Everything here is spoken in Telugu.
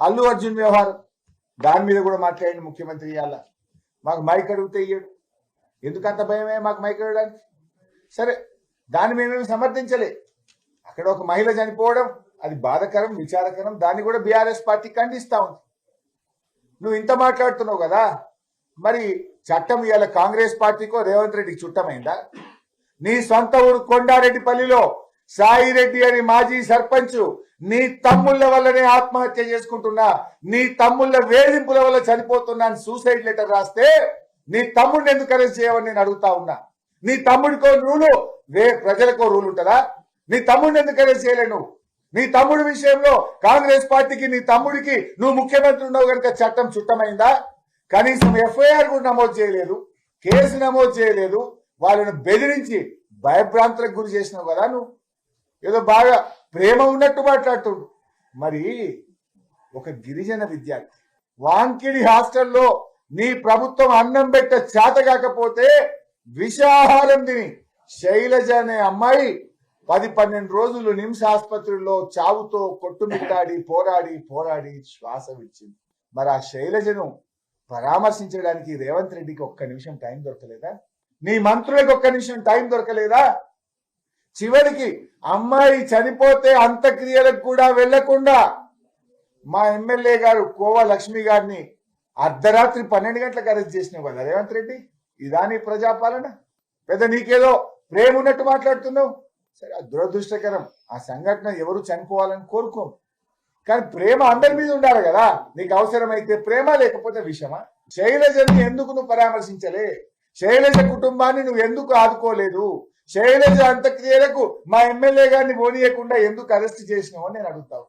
అల్లు అర్జున్ వ్యవహారం దాని మీద కూడా మాట్లాడండి ముఖ్యమంత్రి ఇవాళ. మాకు మైక్ అడిగితే ఇయ్యడు. ఎందుకంత భయమే మాకు మైక్ అడగడానికి? సరే దాన్ని మేమేమి సమర్థించలే. అక్కడ ఒక మహిళ చనిపోవడం అది బాధకరం విచారకరం దాన్ని కూడా బీఆర్ఎస్ పార్టీ ఖండిస్తా ఉంది. నువ్వు ఇంత మాట్లాడుతున్నావు కదా మరి చట్టం ఇవాళ కాంగ్రెస్ పార్టీకో రేవంత్ రెడ్డికి చుట్టమైందా? నీ సొంత ఊరు కొండారెడ్డిపల్లిలో సాయిరెడ్డి అని మాజీ సర్పంచ్ నీ తమ్ముళ్ళ వల్లనే ఆత్మహత్య చేసుకుంటున్నా నీ తమ్ముళ్ళ వేధింపుల వల్ల చనిపోతున్నా అని సూసైడ్ లెటర్ రాస్తే నీ తమ్ముడిని ఎందుకు అరెస్ట్ చేయవని నేను అడుగుతా ఉన్నా. నీ తమ్ముడికో రూలు వే ప్రజలకో రూల్ ఉంటుందా? నీ తమ్ముడిని ఎందుకు అరెస్ట్ చేయలేను నీ తమ్ముడి విషయంలో కాంగ్రెస్ పార్టీకి నీ తమ్ముడికి నువ్వు ముఖ్యమంత్రి ఉన్నావు కనుక చట్టం చుట్టమైందా? కనీసం ఎఫ్ఐఆర్ కూడా నమోదు చేయలేదు కేసు నమోదు చేయలేదు వాళ్ళను బెదిరించి భయభ్రాంతులకు గురి చేసినావు కదా నువ్వు. ఏదో బాగా ప్రేమ ఉన్నట్టు మాట్లాడుతుండు. మరి ఒక గిరిజన విద్యార్థి వాంకిడి హాస్టల్లో నీ ప్రభుత్వం అన్నం పెట్ట చేత కాకపోతే విషాహారం తిని శైలజ అనే అమ్మాయి పది పన్నెండు రోజులు నిమ్స్ ఆసుపత్రిలో చావుతో కొట్టుమిట్టాడి పోరాడి పోరాడి శ్వాస విచ్చింది మరి ఆ శైలజను పరామర్శించడానికి రేవంత్ రెడ్డికి ఒక్క నిమిషం టైం దొరకలేదా? నీ మంత్రులకు ఒక్క నిమిషం టైం దొరకలేదా? చివరికి అమ్మాయి చనిపోతే అంత్యక్రియలకు కూడా వెళ్ళకుండా మా ఎమ్మెల్యే గారు కోవా లక్ష్మి గారిని అర్ధరాత్రి పన్నెండు గంటలకు అరెస్ట్ చేసినావు కదా రేవంత్ రెడ్డి. ఇదాని ప్రజాపాలన? పెద్ద నీకేదో ప్రేమ ఉన్నట్టు మాట్లాడుతున్నావు? సరే దురదృష్టకరం. ఆ సంఘటన ఎవరు చనిపోవాలని కోరుకోం. కానీ ప్రేమ అందరి మీద ఉండాలి కదా. నీకు అవసరమైతే ప్రేమ లేకపోతే విషమా? శైలజని ఎందుకు నువ్వు పరామర్శించలే? శైలజ కుటుంబాన్ని నువ్వు ఎందుకు ఆదుకోలేదు? శైలజ అంత్యక్రియలకు మా ఎమ్మెల్యే గారిని పోనీయకుండా ఎందుకు అరెస్ట్ చేసినావు నేను అడుగుతావు